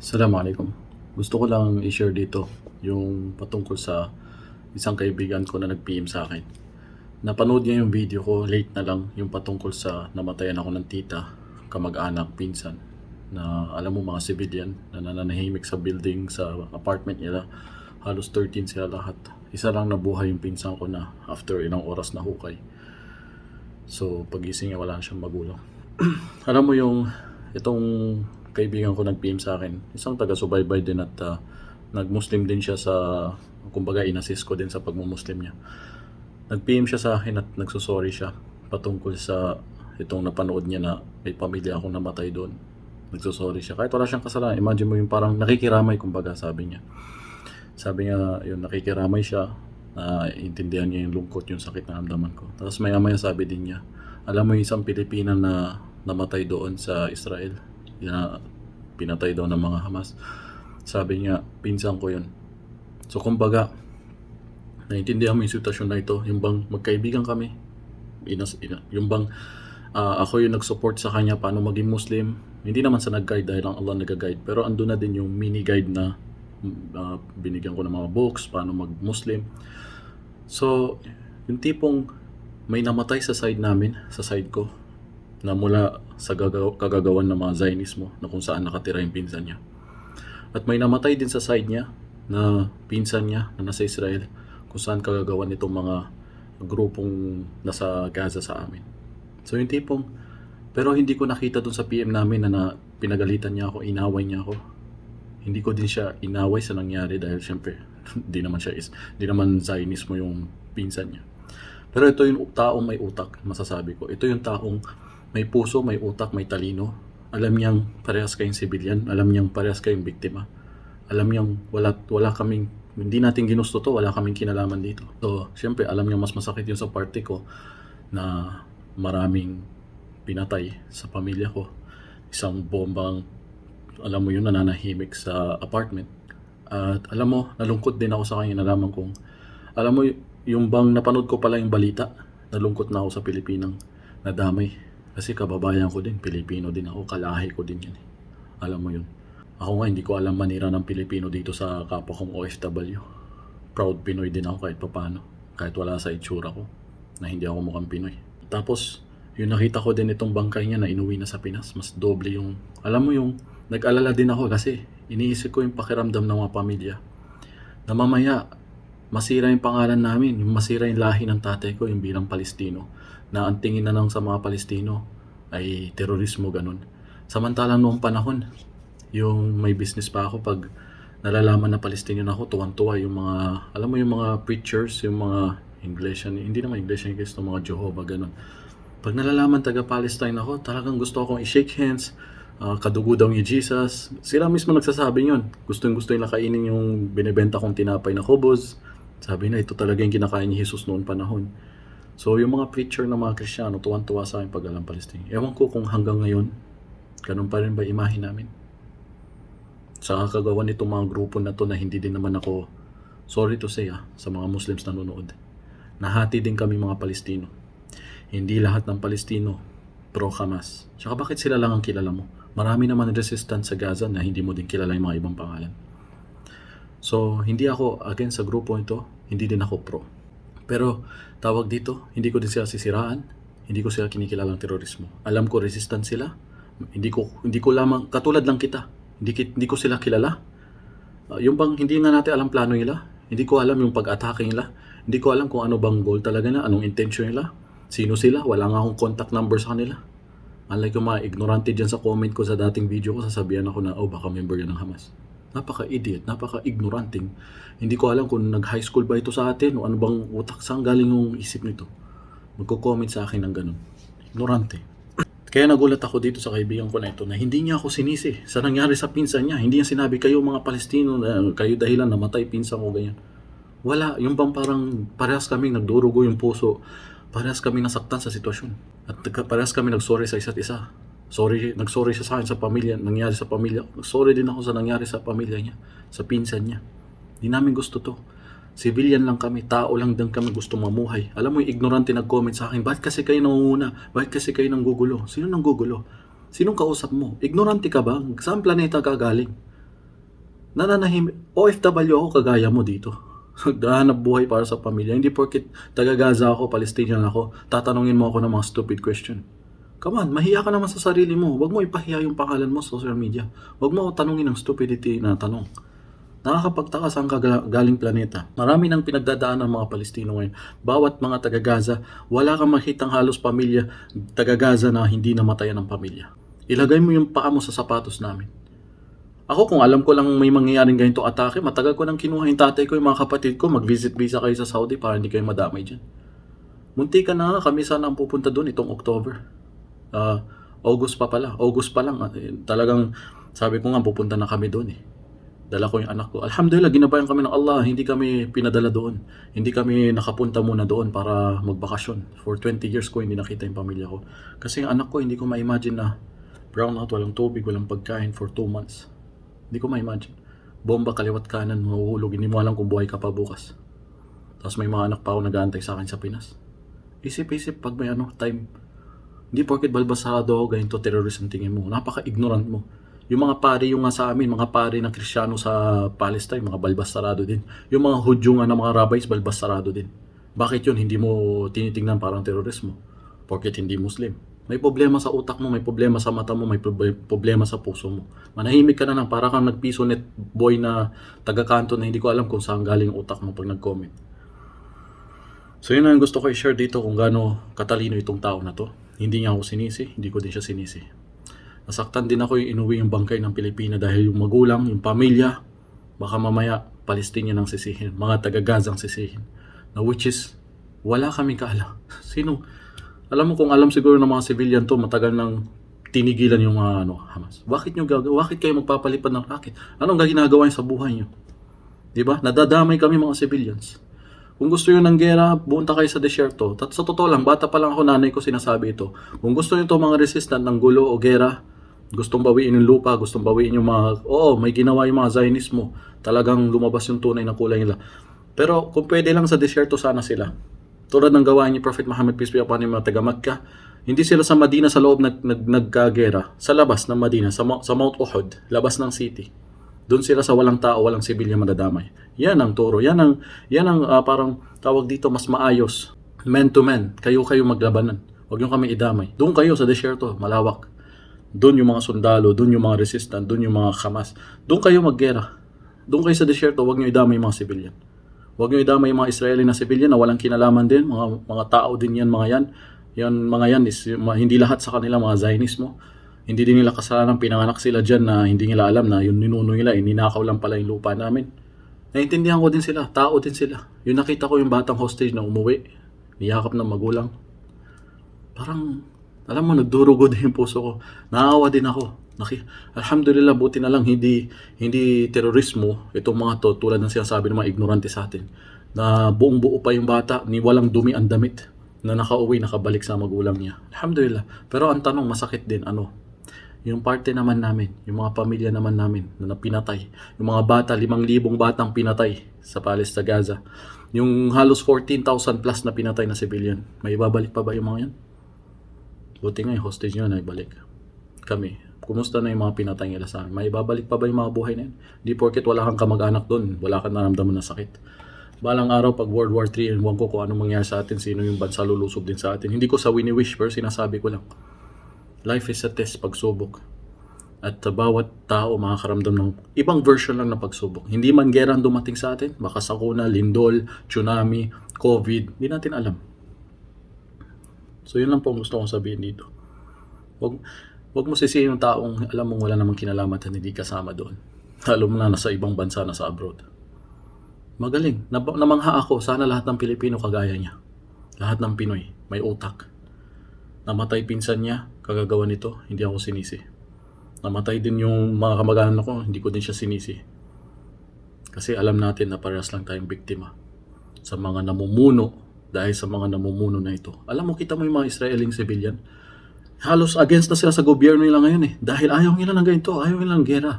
Assalamualaikum. Gusto ko lang i-share dito yung patungkol sa isang kaibigan ko na nag-PM sa akin. Napanood niya yung video ko, late na lang, yung patungkol sa namatayan ako ng tita, kamag-anak, pinsan, na alam mo mga civilian na nananahimik sa building, sa apartment nila. Halos 13 sila lahat. Isa lang nabuhay yung pinsan ko na after ilang oras na hukay. So, pagising niya, wala siyang magulang. alam mo yung itong kaibigan ko nag-PM sa akin, isang taga-subaybay din at ah, nag-Muslim din siya sa, kumbaga inassist ko din sa pagmumuslim niya. Nag-PM siya sa akin at nagsusorry siya patungkol sa itong napanood niya na may pamilya akong namatay doon. Nagsusorry siya. Kahit wala siyang kasalanan, imagine mo yung parang nakikiramay kumbaga sabi niya. Sabi niya, yun, nakikiramay siya, na intindihan niya yung lungkot, yung sakit na ramdaman ko. Tapos maya maya sabi din niya, alam mo yung isang Pilipina na namatay doon sa Israel, na pinatay daw ng mga Hamas. Sabi niya, pinsan ko yun. So kumbaga, naiintindihan mo yung sitwasyon na ito, yung bang magkaibigan kami, inas, ina, yung bang ah, ako yung nag-support sa kanya paano maging Muslim, hindi naman sa nag-guide dahil ang Allah nag-guide, pero andun na din yung mini-guide na ah, binigyan ko ng mga books, paano mag-Muslim. So, yung tipong may namatay sa side namin, sa side ko, na mula sa gagaw- kagagawan ng mga Zionismo na kung saan nakatira yung pinsan niya. At may namatay din sa side niya na pinsan niya na nasa Israel kung saan kagagawan nitong mga grupong nasa Gaza sa amin. So yung tipong, pero hindi ko nakita dun sa PM namin na, na pinagalitan niya ako, inaway niya ako. Hindi ko din siya inaway sa nangyari dahil syempre, di naman siya is, di naman Zionismo yung pinsan niya. Pero ito yung taong may utak, masasabi ko. Ito yung taong may puso, may utak, may talino. Alam niyang parehas kayong civilian. Alam niyang parehas kayong biktima. Alam niyang wala, wala kaming, hindi natin ginusto to, wala kaming kinalaman dito. So, syempre, alam niyang mas masakit yung sa party ko na maraming pinatay sa pamilya ko. Isang bombang, alam mo yun, nananahimik sa apartment. At alam mo, nalungkot din ako sa kanya, nalaman kong, alam mo, yung bang napanood ko pala yung balita, nalungkot na ako sa Pilipinang nadamay. Kasi kababayan ko din, Pilipino din ako, kalahi ko din yan. eh. Alam mo yun. Ako nga, hindi ko alam manira ng Pilipino dito sa kapwa kong OFW. Proud Pinoy din ako kahit papano. Kahit wala sa itsura ko, na hindi ako mukhang Pinoy. Tapos, yung nakita ko din itong bangkay niya na inuwi na sa Pinas, mas doble yung, alam mo yung, nag-alala din ako kasi iniisip ko yung pakiramdam ng mga pamilya. Na mamaya, masira yung pangalan namin, yung masira yung lahi ng tatay ko, yung bilang Palestino, na ang tingin na lang sa mga Palestino ay terorismo, ganun. Samantalang noong panahon, yung may business pa ako pag nalalaman na Palestinian ako, tuwan-tuwa yung mga, alam mo yung mga preachers, yung mga English, hindi naman English, English, ng mga Jehovah, ganun. Pag nalalaman taga-Palestine ako, talagang gusto akong i-shake hands, ah, kadugo daw ni Jesus. Sila mismo nagsasabi yun. Gustong gusto nila kainin yung binibenta kong tinapay na kubos. Sabi na, ito talaga yung kinakain ni Jesus noon panahon. So, yung mga preacher ng mga Kristiyano, tuwan-tuwa sa akin pag alam Palestine. Ewan ko kung hanggang ngayon, ganun pa rin ba imahe namin? Sa kagawa nitong mga grupo na to na hindi din naman ako, sorry to say ah, sa mga Muslims na nanonood. Nahati din kami mga Palestino. Hindi lahat ng Palestino pro-Hamas. Tsaka bakit sila lang ang kilala mo? Marami naman resistant sa Gaza na hindi mo din kilala yung mga ibang pangalan. So, hindi ako against sa grupo ito, hindi din ako pro. Pero tawag dito, hindi ko din sila sisiraan, hindi ko sila kinikilalang terorismo. Alam ko resistant sila, hindi ko hindi ko lamang katulad lang kita. Hindi hindi ko sila kilala. Uh, yung bang hindi nga natin alam plano nila, hindi ko alam yung pag-atake nila, hindi ko alam kung ano bang goal talaga na, anong intention nila, sino sila, wala nga akong contact number sa kanila. Unlike yung mga ignorante dyan sa comment ko sa dating video ko, sasabihan ako na, oh, baka member yan ng Hamas. Napaka-idiot, napaka-ignoranting. Hindi ko alam kung nag-high school ba ito sa atin o ano bang utak, saan galing yung isip nito. Magko-comment sa akin ng ganun. Ignorante. Kaya nagulat ako dito sa kaibigan ko na ito na hindi niya ako sinisi sa nangyari sa pinsan niya. Hindi niya sinabi kayo mga Palestino, na kayo dahilan namatay pinsan ko ganyan. Wala, yung bang parang parehas kaming nagdurugo yung puso. Parehas kami nasaktan sa sitwasyon. At parehas kami nagsorry sa isa't isa. Sorry, nagsorry siya sa akin sa pamilya, nangyari sa pamilya. Sorry din ako sa nangyari sa pamilya niya, sa pinsan niya. Di namin gusto to. Civilian lang kami, tao lang din kami gusto mamuhay. Alam mo yung ignorante nag-comment sa akin, bakit kasi kayo nangunguna? Bakit kasi kayo nanggugulo? Sino nanggugulo? Sinong kausap mo? Ignorante ka ba? Saan planeta ka galing? nananahimik. OFW ako kagaya mo dito. Naghahanap buhay para sa pamilya. Hindi porkit taga Gaza ako, Palestinian ako, tatanungin mo ako ng mga stupid question. Come on, mahiya ka naman sa sarili mo. Huwag mo ipahiya yung pangalan mo sa social media. Huwag mo tanungin ng stupidity na tanong. Nakakapagtaka saan ka ga- galing planeta. Marami nang pinagdadaan ng mga Palestino ngayon. Bawat mga taga-Gaza, wala kang makitang halos pamilya taga-Gaza na hindi namatayan ng pamilya. Ilagay mo yung paa mo sa sapatos namin. Ako kung alam ko lang may mangyayaring ganito atake, matagal ko nang kinuha yung tatay ko, yung mga kapatid ko, mag-visit visa kayo sa Saudi para hindi kayo madamay dyan. Munti ka na kami sana ang pupunta doon itong October. Ah, August pa pala, August pa lang. ah, eh, talagang sabi ko nga pupunta na kami doon eh. Dala ko yung anak ko. Alhamdulillah, ginabayan kami ng Allah. Hindi kami pinadala doon. Hindi kami nakapunta muna doon para magbakasyon. For 20 years ko hindi nakita yung pamilya ko. Kasi yung anak ko, hindi ko ma-imagine na brownout, walang tubig, walang pagkain for 2 months. Hindi ko ma-imagine. Bomba kaliwat kanan, mahuhulog. Hindi mo alam kung buhay ka pa bukas. Tapos may mga anak pa ako nag-aantay sa akin sa Pinas. Isip-isip pag may ano, time. Hindi porket balbasado ako, ganito terrorist ang tingin mo. Napaka-ignorant mo. Yung mga pari yung nga sa amin, mga pari ng Kristiyano sa Palestine, mga balbasarado din. Yung mga Hudyo nga ng mga rabbis, balbasarado din. Bakit yun hindi mo tinitingnan parang terorismo? Porket hindi Muslim. May problema sa utak mo, may problema sa mata mo, may proble- problema sa puso mo. Manahimik ka na lang, para kang nagpiso net boy na taga-kanto na hindi ko alam kung saan galing utak mo pag nag-comment. So yun ang gusto ko i-share dito kung gaano katalino itong tao na to. Hindi niya ako sinisi, hindi ko din siya sinisi. Nasaktan din ako yung inuwi yung bangkay ng Pilipina dahil yung magulang, yung pamilya, baka mamaya Palestinian ang sisihin, mga taga-Gaza ang sisihin. Na which is, wala kami kaala. Sino? Alam mo kung alam siguro ng mga civilian to, matagal nang tinigilan yung mga ano, Hamas. Bakit nyo gagawa? Bakit kayo magpapalipad ng rocket? Anong ginagawa sa buhay nyo? Di ba? Nadadamay kami mga civilians. Kung gusto nyo ng gera, bumunta kayo sa desierto. Tat sa totoo lang, bata pa lang ako, nanay ko sinasabi ito. Kung gusto nyo to mga resistant ng gulo o gera, gustong bawiin yung lupa, gustong bawiin yung mga, oo, may ginawa yung mga Zionismo. Talagang lumabas yung tunay na kulay nila. Pero kung pwede lang sa desierto sana sila. Tulad ng gawa ni Prophet Muhammad peace be upon him, mga taga Makkah, hindi sila sa Madina sa loob nag, nag, nagkagera. Sa labas ng Madina, sa, sa Mount Uhud, labas ng city. Doon sila sa walang tao, walang sibilya madadamay. Yan ang turo. Yan ang, yan ang ah, parang tawag dito mas maayos. Men to men. Kayo kayo maglabanan. Huwag yung kami idamay. Doon kayo sa desierto, malawak. Doon yung mga sundalo, doon yung mga resistant, doon yung mga kamas. Doon kayo maggera. Doon kayo sa desierto, huwag nyo idamay yung mga sibilyan. Huwag nyo idamay yung mga Israeli na sibilyan na walang kinalaman din. Mga, mga tao din yan, mga yan. Yan, mga yan, is, hindi lahat sa kanila mga Zionismo. Hindi din nila kasalanan, pinanganak sila dyan na hindi nila alam na yung ninuno nila, eh, ninakaw lang pala yung lupa namin. Naintindihan ko din sila, tao din sila. Yung nakita ko yung batang hostage na umuwi, niyakap ng magulang. Parang, alam mo, nagdurugo din yung puso ko. Naawa din ako. Naki, Alhamdulillah, buti na lang hindi hindi terorismo itong mga to tulad ng sinasabi ng mga ignorante sa atin na buong buo pa yung bata ni walang dumi ang damit na nakauwi nakabalik sa magulang niya. Alhamdulillah. Pero ang tanong masakit din ano? Yung parte naman namin, yung mga pamilya naman namin na napinatay. Yung mga bata, limang libong batang pinatay sa Palestine, Gaza. Yung halos 14,000 plus na pinatay na civilian. May ibabalik pa ba yung mga yan? Buti nga yung hostage nyo na ibalik. Kami, kumusta na yung mga pinatay nila sa amin? May ibabalik pa ba yung mga buhay na yun? Di porket wala kang kamag-anak doon, wala kang naramdaman na sakit. Balang araw pag World War III, ewan ko kung anong mangyari sa atin, sino yung bansa lulusob din sa atin. Hindi ko sa wini-wish, pero sinasabi ko lang. Life is a test, pagsubok. At uh, bawat tao makakaramdam ng ibang version lang ng pagsubok. Hindi man gera dumating sa atin, baka sakuna, lindol, tsunami, COVID, hindi natin alam. So yun lang po ang gusto kong sabihin dito. Wag, wag mo sisihin yung taong alam mong wala namang kinalaman at hindi kasama doon. Lalo mo na nasa ibang bansa, nasa abroad. Magaling. Nab- namangha ako, sana lahat ng Pilipino kagaya niya. Lahat ng Pinoy, may utak. Namatay pinsan niya, kagagawa nito, hindi ako sinisi. Namatay din yung mga kamag-anak ko, hindi ko din siya sinisi. Kasi alam natin na parehas lang tayong biktima sa mga namumuno dahil sa mga namumuno na ito. Alam mo, kita mo yung mga Israeling civilian, halos against na sila sa gobyerno nila ngayon eh. Dahil ayaw nila ng ganito, ayaw nila ng gera.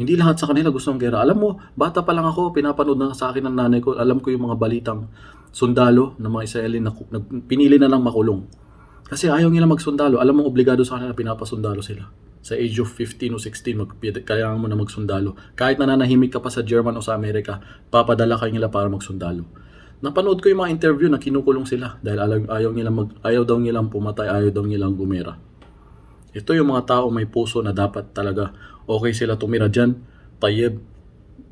Hindi lahat sa kanila gusto ng gera. Alam mo, bata pa lang ako, pinapanood na sa akin ng nanay ko, alam ko yung mga balitang sundalo ng mga Israeli na na- pinili na lang makulong. Kasi ayaw nila magsundalo. Alam mo, obligado sa kanila, pinapasundalo sila. Sa age of 15 o 16, mag, kailangan mo na magsundalo. Kahit nananahimik ka pa sa German o sa Amerika, papadala ka nila para magsundalo. Napanood ko yung mga interview na kinukulong sila dahil ayaw, ayaw, nila mag, ayaw daw nilang pumatay, ayaw daw nilang gumera. Ito yung mga tao may puso na dapat talaga okay sila tumira dyan. Tayyib,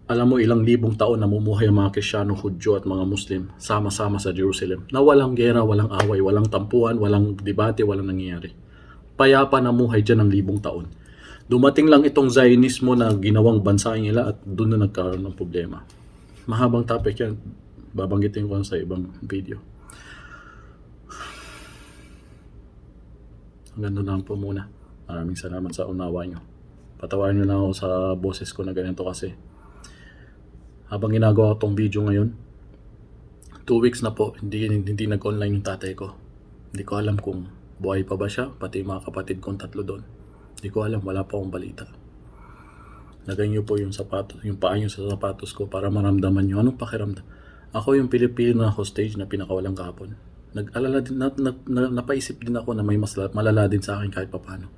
alam mo ilang libong taon namumuhay ang mga Krisyano, Hudyo at mga Muslim sama-sama sa Jerusalem na walang gera, walang away, walang tampuhan, walang debate, walang nangyayari. Payapa na muhay dyan ng libong taon. Dumating lang itong Zionismo na ginawang bansa nila at doon na nagkaroon ng problema. Mahabang topic yan. Babanggitin ko sa ibang video. Hanggang doon lang po muna. Maraming salamat sa unawa nyo. Patawarin nyo lang ako sa boses ko na ganito kasi habang ginagawa ko tong video ngayon, two weeks na po, hindi, hindi nag-online yung tatay ko. Hindi ko alam kung buhay pa ba siya, pati yung mga kapatid kong tatlo doon. Hindi ko alam, wala pa akong balita. Lagay niyo po yung sapatos, yung paa niyo sa sapatos ko para maramdaman niyo anong pakiramdam. Ako yung Pilipino na hostage na pinakawalang kahapon. Nag-alala din, na, na, na- napaisip din ako na may mas la- malala din sa akin kahit papano.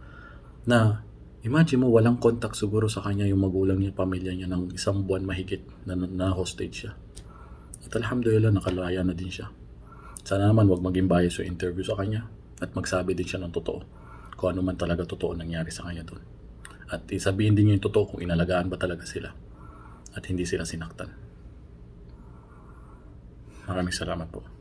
Na, imagine mo, walang contact siguro sa kanya yung magulang niya, pamilya niya ng isang buwan mahigit na, na, hostage siya. At alhamdulillah, nakalaya na din siya. Sana naman wag maging bias yung interview sa kanya at magsabi din siya ng totoo kung ano man talaga totoo nangyari sa kanya doon. At isabihin din niya yung totoo kung inalagaan ba talaga sila at hindi sila sinaktan. Maraming salamat po.